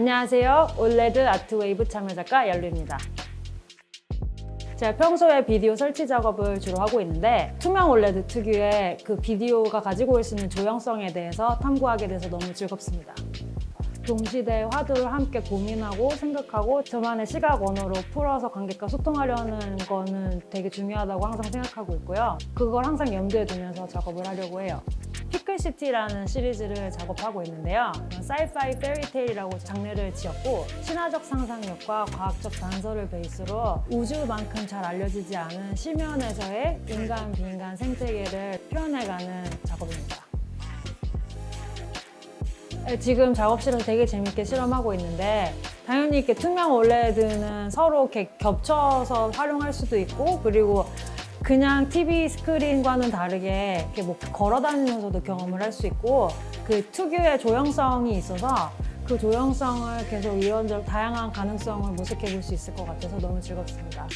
안녕하세요. 올레드 아트웨이브 참여작가 연루입니다. 제가 평소에 비디오 설치 작업을 주로 하고 있는데 투명 올레드 특유의 그 비디오가 가지고 올 수 있는 조형성에 대해서 탐구하게 돼서 너무 즐겁습니다. 동시대의 화두를 함께 고민하고 생각하고 저만의 시각 언어로 풀어서 관객과 소통하려는 거는 되게 중요하다고 항상 생각하고 있고요. 그걸 항상 염두에 두면서 작업을 하려고 해요. 피클시티라는 시리즈를 작업하고 있는데요. 사이파이 페리테일이라고 장르를 지었고 신화적 상상력과 과학적 단서를 베이스로 우주만큼 잘 알려지지 않은 심연에서의 인간 비인간 생태계를 표현해가는 작업입니다. 네, 지금 작업실에서 되게 재밌게 실험하고 있는데 당연히 이렇게 투명 올레드는 서로 이렇게 겹쳐서 활용할 수도 있고 그리고 그냥 TV 스크린과는 다르게 이렇게 뭐 걸어 다니면서도 경험을 할 수 있고 그 특유의 조형성이 있어서 그 조형성을 계속 이런저런 다양한 가능성을 모색해 볼 수 있을 것 같아서 너무 즐겁습니다.